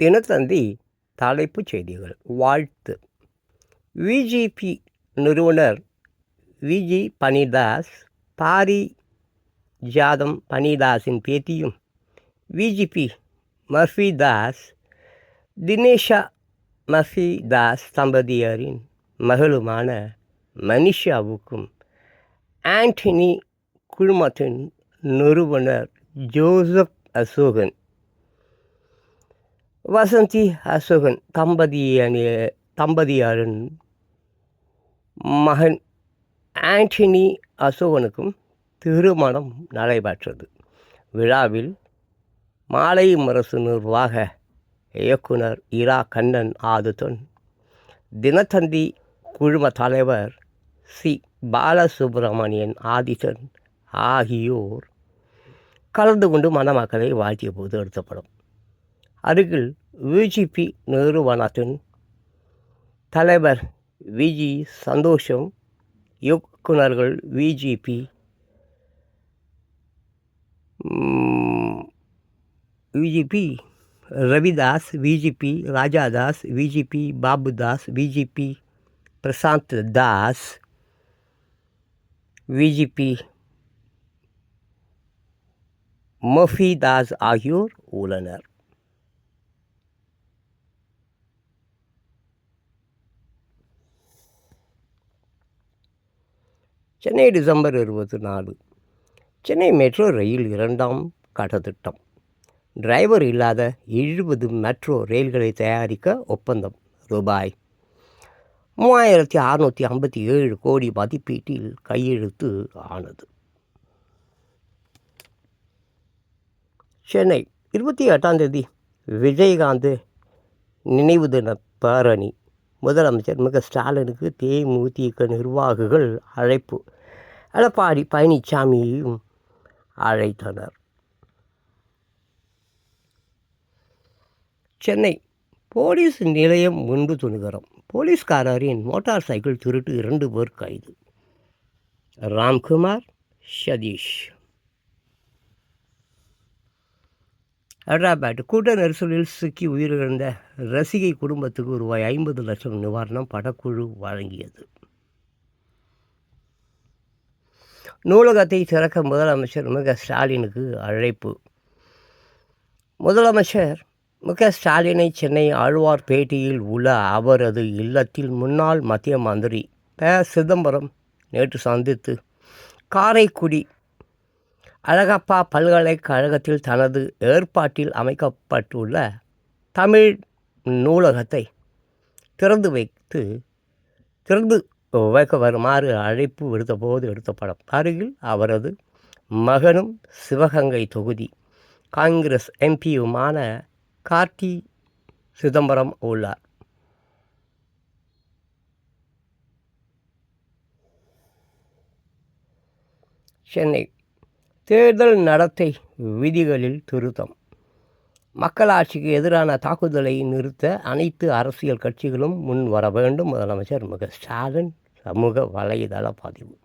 தினத்தந்தி தலைப்புச் செய்திகள். வாழ்த்து. விஜிபி நிறுவனர் விஜி பனிதாஸ் பாரி ஜாதம் பனிதாஸின் பேத்தியும் VGP Murphy Das Dinesha Murphy Das தம்பதியரின் மகளுமான மனிஷாவுக்கும் ஆண்டனி குழுமத்தின் நிறுவனர் ஜோசப் அசோகன் வசந்தி அசோகன் தம்பதியணி தம்பதியாரின் மகன் ஆண்டனி அசோகனுக்கும் திருமணம் நடைபெற்றது. விழாவில் மாலை முரசு நிர்வாக இயக்குனர் இரா கண்ணன் ஆதுத்தன் தினத்தந்தி குழும தலைவர் சி. பாலசுப்பிரமணியன் ஆதித்தன் ஆகியோர் கலந்து கொண்டு மணமக்களை வாழ்த்திய போது எடுத்தப்படும். அருகில் விஜிபி நிறுவனத்தின் தலைவர் விஜி சந்தோஷம் இயக்குனர்கள் VGP VGP Ravidas VGP Rajadas VGP Babudas VGP Prashanth Das VGP Mafidas ஆகியோர் உள்ளனர். சென்னை டிசம்பர் இருபத்தி நாலு. சென்னை மெட்ரோ ரயில் இரண்டாம் கடத்திட்டம் டிரைவர் இல்லாத எழுபது மெட்ரோ ரயில்களை தயாரிக்க ஒப்பந்தம் ரூபாய் மூவாயிரத்தி அறநூற்றி ஐம்பத்தி ஏழு கோடி மதிப்பீட்டில் கையெழுத்து ஆனது. சென்னை இருபத்தி எட்டாம் தேதி விஜயகாந்த் நினைவு தின பேரணி. முதலமைச்சர் மிக ஸ்டாலினுக்கு தேமுதிக நிர்வாகிகள் அழைப்பு. எடப்பாடி பழனிசாமியையும் அழைத்தனர். சென்னை போலீஸ் நிலையம் முன்பு துணிகரம். போலீஸ்காரரின் மோட்டார் சைக்கிள் திருட்டு இரண்டு பேர் கைது. ராம்குமார் சதீஷ். அட்ராபேட் கூட்ட நெரிசலில் சிக்கி உயிரிழந்த ரசிகை குடும்பத்துக்கு ரூபாய் ஐம்பது லட்சம் நிவாரணம் படக்குழு வழங்கியது. நூலகத்தை திறக்க முதலமைச்சர் மு. க. ஸ்டாலினுக்கு அழைப்பு. முதலமைச்சர் மு. க. ஸ்டாலினை சென்னை ஆழ்வார்பேட்டையில் உள்ள அவரது இல்லத்தில் முன்னாள் மத்திய மந்திரி ப. சிதம்பரம் நேற்று சந்தித்து காரைக்குடி அழகப்பா பல்கலைக்கழகத்தில் தனது ஏற்பாட்டில் அமைக்கப்பட்டுள்ள தமிழ் நூலகத்தை திறந்து வைத்து திறந்து வைக்க வருமாறு அழைப்பு விடுத்தபோது எடுத்த படம். அருகில் அவரது மகனும் சிவகங்கை தொகுதி காங்கிரஸ் எம்பியுமான கார்த்தி சிதம்பரம் உள்ளார். சென்னை தேர்தல் நடத்தை விதிகளில் திருத்தம். மக்களாட்சிக்கு எதிரான தாக்குதலை நிறுத்த அனைத்து அரசியல் கட்சிகளும் முன் வர வேண்டும். முதலமைச்சர் மு க ஸ்டாலின் சமூக வலைதள பதிவு.